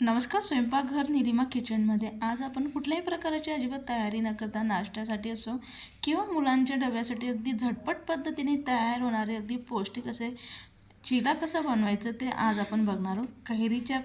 नमस्कार स्वयंपाकघर निलिमा किचनमध्ये. आज आपण कुठल्याही प्रकारची अजिबात तयारी न करता नाश्त्यासाठी असो किंवा मुलांच्या डब्यासाठी अगदी झटपट पद्धतीने तयार होणारे अगदी पौष्टिक असे चिला कसं बनवायचं ते आज आपण बघणार आहोत. कैरीच्या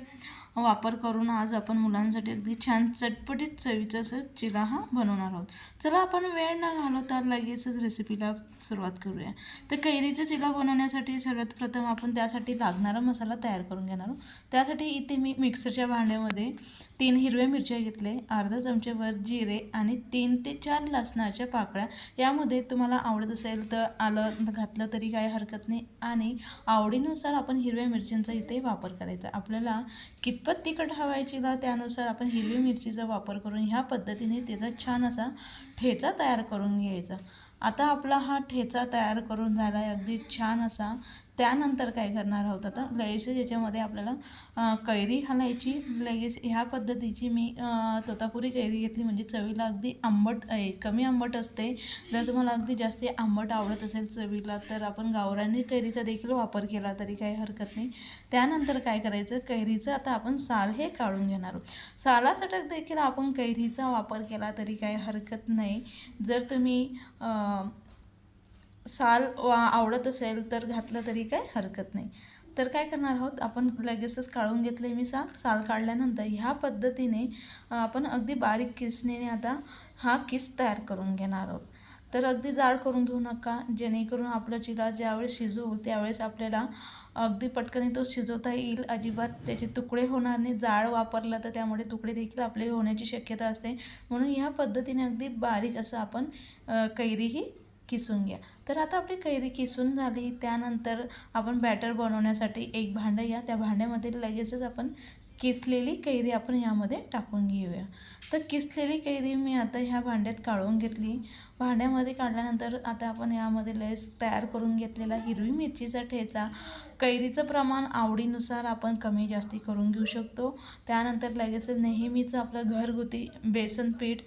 वापर करून आज आपण मुलांसाठी अगदी छान चटपटीत चवीचं असं चिला हा बनवणार आहोत. चला आपण वेळ न घालवता लगेचच रेसिपीला सुरुवात करूया. तर कैरीचा चिला बनवण्यासाठी सर्वात प्रथम आपण त्यासाठी लागणारा मसाला तयार करून घेणार आहोत. त्यासाठी इथे मी मिक्सरच्या भांड्यामध्ये तीन हिरव्या मिरच्या घेतले अर्धा चमच्यावर जिरे आणि तीन ते चार लसणाच्या पाकळ्या. यामध्ये तुम्हाला आवडत असेल तर आलं घातलं तरी काही हरकत नाही आणि आवडीनुसार आपण हिरव्या मिरच्यांचा इथे वापर करायचा. आपल्याला कितपत तिखट हवायची हवायचीला त्यानुसार आपण हिरवी मिरचीचा वापर करून ह्या पद्धतीने त्याचा छान असा ठेचा तयार करून घ्यायचा. आता आपला हा ठेचा तयार करून झाला आहे अगदी छान असा त्यानंतर काय करणार आहोत आता? लगेच याच्यामध्ये आपल्याला कैरी घालायची. लगेच ह्या पद्धतीची मी तोतापुरी कैरी घेतली. म्हणजे चवीला अगदी आंबट आहे कमी आंबट असते. जर तुम्हाला अगदी जास्त आंबट आवडत असेल चवीला तर आपण गावरानी कैरीचा देखील वापर केला तरी काही हरकत नाही. त्यानंतर काय करायचं? कैरीचं आता आपण साल हे काढून घेणार आहोत. सालासाठी देखील आपण कैरीचा वापर केला तरी काही हरकत नाही. जर तुम्ही साल वा आवडत असेल तर घातलं तरी काय हरकत नाही. तर काय करणार आहोत? आपण लगेचच काढून घेतले मी साल. साल काढल्यानंतर ह्या पद्धतीने आपण अगदी बारीक किसणीने आता हा किस तयार करून घेणार आहोत. तर अगदी जाड करून घेऊ नका. जेणेकरून आपलं चिला ज्यावेळेस शिजवू त्यावेळेस आपल्याला अगदी पटकन तो शिजवता येईल. अजिबात त्याचे तुकडे होणार नाही जाड वापरला तर त्यामुळे तुकडे देखील आपले होण्याची शक्यता असते. म्हणून ह्या पद्धतीने अगदी बारीक असं आपण कैरीही किसून घ्या. तर आता आपली कैरी किसून झाली. त्यानंतर आपण बॅटर बनवण्यासाठी एक भांडं या त्या भांड्यामध्ये लगेचच आपण किसलेली कैरी आपण ह्यामध्ये टाकून घेऊया. तर किसलेली कैरी मी आता ह्या भांड्यात काढून घेतली. भांड्यामध्ये काढल्यानंतर आता आपण यामध्ये लेस तयार करून घेतलेला हिरवी मिरचीचा ठेचा कैरीचं प्रमाण आवडीनुसार आपण कमी जास्ती करून घेऊ शकतो. त्यानंतर लगेच नेहमीचं आपलं घरगुती बेसन पीठ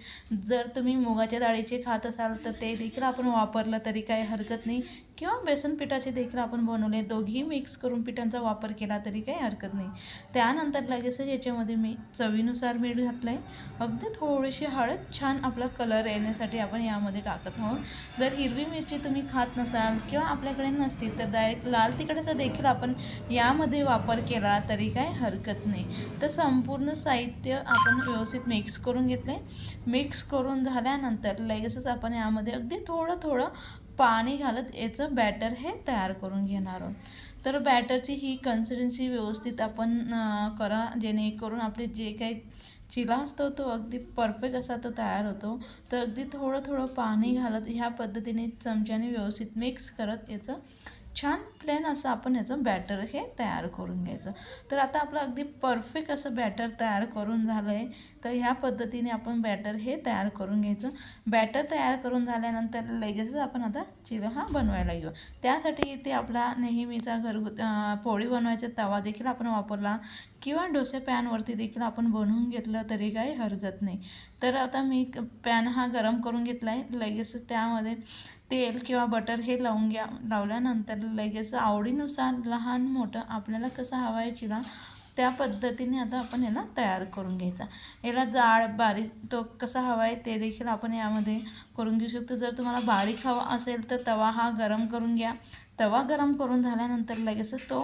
जर तुम्ही मुगाच्या डाळीचे खात असाल तर ते देखील आपण वापरलं तरी काही हरकत नाही. किंवा बेसन पिठाचे देखील आपण बनवले दोघी मिक्स करून पिठांचा वापर केला तरी काही हरकत नाही. त्यानंतर लगेचच याच्यामध्ये मी चवीनुसार मीठ घातलं आहे अगदी थोडीशी हळद छान आपला कलर येण्यासाठी आपण यामध्ये टाकत आहोत. जर हिरवी मिरची तुम्ही खात नसाल किंवा आपल्याकडे नसती तर डायरेक्ट लाल तिखटाचा देखील आपण यामध्ये वापर केला तरी काय हरकत नाही. तर संपूर्ण साहित्य आपण व्यवस्थित मिक्स करून घेतले मिक्स करून झाल्यानंतर लगेचच आपण यामध्ये अगदी थोडं थोडं पाणी घालत याचं बॅटर हे तयार करून घेणार आहोत. तर बॅटरची ही कन्सिस्टन्सी व्यवस्थित आपण करा. जेणेकरून आपले जे काही चिला असतो तो अगदी परफेक्ट असा तो तयार होतो. तर अगदी थोडं थोडं पाणी घालत ह्या पद्धतीने चमच्याने व्यवस्थित मिक्स करत याचं छान प्लेन असं आपण याचं बॅटर हे तयार करून घ्यायचं. तर आता आपलं अगदी परफेक्ट असं बॅटर तयार करून झालं आहे तर ह्या पद्धतीने आपण बॅटर हे तयार करून घ्यायचं. बॅटर तयार करून झाल्यानंतर लगेचच आपण आता चिरा हा बनवायला घेऊ. त्यासाठी इथे आपला नेहमीचा घरगुती पोळी बनवायचा तवा देखील आपण वापरला किंवा डोसे पॅनवरती देखील आपण बनवून घेतलं तरी काही हरकत नाही. तर आता मी पॅन हा गरम करून घेतला आहे लगेच त्यामध्ये तेल किंवा बटर हे लावून घ्या लावल्यानंतर लगेच आवडीनुसार लहान मोठं आपल्याला कसं हवं आहे चिरा त्या पद्धतीने आता आपण याला तयार करून घ्यायचा. याला जाड बारीक तो कसा हवा आहे ते देखील आपण यामध्ये करून घेऊ शकतो. जर तुम्हाला बारीक हवा असेल तर तवा हा गरम करून घ्या. तवा गरम करून झाल्यानंतर लगेचच तो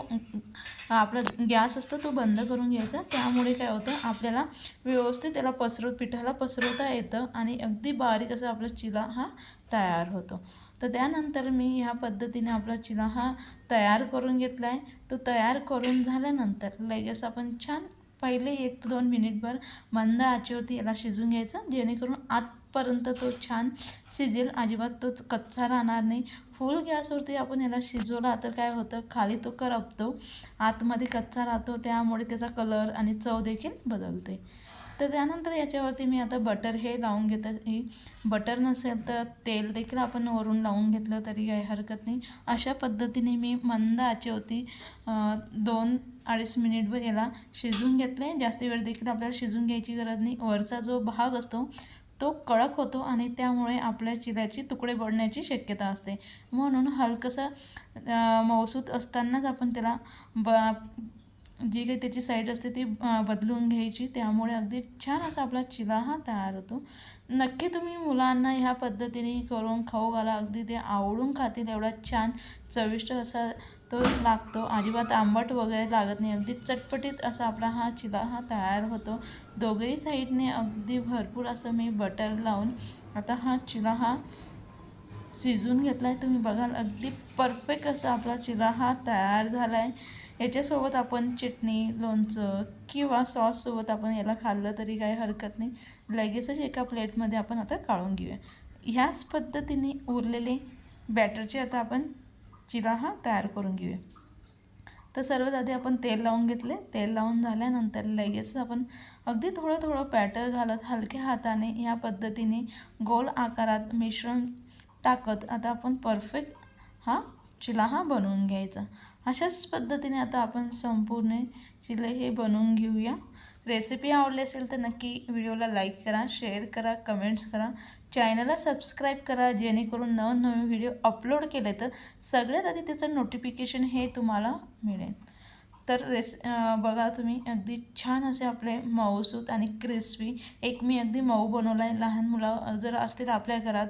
आपला गॅस असतो तो बंद करून घ्यायचा. त्यामुळे काय होतं आपल्याला व्यवस्थित त्याला पसरव पिठाला पसरवता येतं आणि अगदी बारीक असं आपला चिला हा तयार होतो. तर त्यानंतर मी ह्या पद्धतीने आपला चिला हा तयार करून घेतला आहे तो तयार करून झाल्यानंतर लगेच आपण छान पहिले एक ते दोन मिनिटभर मंद आचेवरती याला शिजून घ्यायचा. जेणेकरून आतपर्यंत तो छान शिजेल. अजिबात तो कच्चा राहणार नाही. फुल गॅसवरती आपण याला शिजवला तर काय होतं? खाली तो करपतो. आतमध्ये कच्चा राहतो. त्यामुळे त्याचा कलर आणि चव देखील बदलते. तर त्यानंतर याच्यावरती मी आता बटर हे लावून घेत. आहे बटर नसेल तर तेल देखील आपण वरून लावून घेतलं तरी काही हरकत नाही. अशा पद्धतीने मी मंद होती दोन अडीच मिनिटभर याला शिजून घेतले. जास्त वेळ देखील आपल्याला शिजून घ्यायची गरज नाही. वरचा जो भाग असतो तो कडक होतो आणि त्यामुळे आपल्या चिऱ्याची तुकडे पडण्याची शक्यता असते. म्हणून हलकंसं मौसूत असतानाच आपण त्याला ब जी काही त्याची साईड असते ती बदलून घ्यायची. त्यामुळे अगदी छान असा आपला चिला हा तयार होतो. नक्की तुम्ही मुलांना ह्या पद्धतीने करून खाऊ घाला. अगदी ते आवडून खातील एवढा छान चविष्ट असा तो लागतो. अजिबात आंबट वगैरे लागत नाही. अगदी चटपटीत असा आपला हा चिला हा तयार होतो. दोघंही साईडने अगदी भरपूर असं मी बटर लावून आता हा चिला हा शिजून घेतला आहे तुम्ही बघाल अगदी परफेक्ट असा आपला चिला हा तयार झाला आहे याच्यासोबत आपण चटणी लोणचं किंवा सॉससोबत आपण याला खाल्लं तरी काही हरकत नाही. लगेचच एका प्लेटमध्ये आपण आता काढून घेऊया. ह्याच पद्धतीने उरलेले बॅटरचे आता आपण चिला हा तयार करून घेऊया. तर सर्वात आधी आपण तेल लावून घेतले. तेल लावून झाल्यानंतर लगेचच आपण अगदी थोडं थोडं बॅटर घालत हलक्या हाताने ह्या पद्धतीने गोल आकारात मिश्रण टाकत. आता आपण परफेक्ट हा चिला हा बनवून घ्यायचा. अशाच पद्धतीने आता आपण संपूर्ण चिले हे बनवून घेऊया. रेसिपी आवडली असेल तर नक्की व्हिडिओला लाईक करा शेअर करा कमेंट्स करा. चॅनलला सबस्क्राईब करा जेणेकरून नवनवीन व्हिडिओ अपलोड केले तर सगळ्यात आधी त्याचं नोटिफिकेशन हे तुम्हाला मिळेल. तर रेस बघा तुम्ही अगदी छान असे आपले मऊसूत आणि क्रिस्पी एक मी अगदी मऊ बनवला आहे लहान मुलं जर असतील आपल्या घरात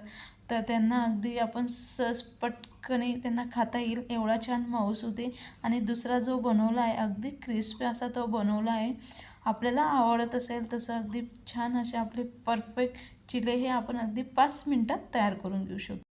तर त्यांना अगदी आपण सहज पटकनी त्यांना खाता येईल एवढा छान माऊस होते. आणि दुसरा जो बनवला आहे अगदी क्रिस्पी असा तो बनवला आहे. आपल्याला आवडत असेल तसं अगदी छान असे आपले परफेक्ट चिले हे आपण अगदी पाच मिनटात तयार करून घेऊ शकतो.